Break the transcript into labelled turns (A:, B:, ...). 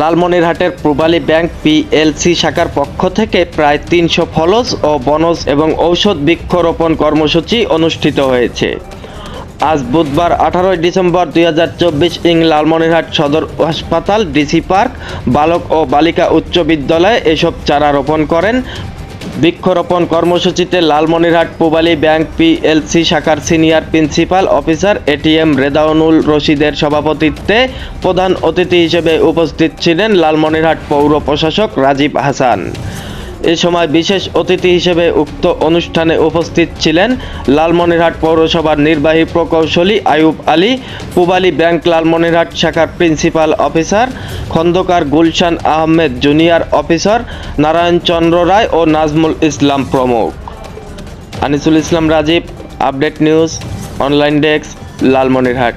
A: লালমনিরহাটের প্রবালী bank PLC শাখার পক্ষ থেকে প্রায় তিনশো ফলস ও বনজ এবং ঔষধ বৃক্ষরোপণ কর্মসূচি অনুষ্ঠিত হয়েছে। আজ বুধবার আঠারোই ডিসেম্বর দুই হাজার চব্বিশ ইং লালমনিরহাট সদর হাসপাতাল, ডিসি পার্ক, বালক ও বালিকা উচ্চ বিদ্যালয়ে এসব চারা রোপণ করেন বৃক্ষরোপণ কর্মসূচিতে লালমনিরহাট পূবালি ব্যাংক পিএলসি শাখার senior principal officer ATM Redaunul রশিদের সভাপতিত্বে প্রধান অতিথি হিসেবে উপস্থিত ছিলেন লালমনিরহাট পৌর প্রশাসক রাজীব হাসান। এ সময় বিশেষ অতিথি হিসেবে উক্ত অনুষ্ঠানে উপস্থিত ছিলেন লালমনিরহাট পৌরসভার নির্বাহী প্রকৌশলী আয়ুব আলী, পুবালী ব্যাংক লালমনিরহাট শাখার principal officer Khondokar Gulshan Ahmed junior officer Narayan Chandra Roy ও নাজমুল ইসলাম প্রমুখ। Anisul Islam Rajib, update news, online desk, Lalmonirhat.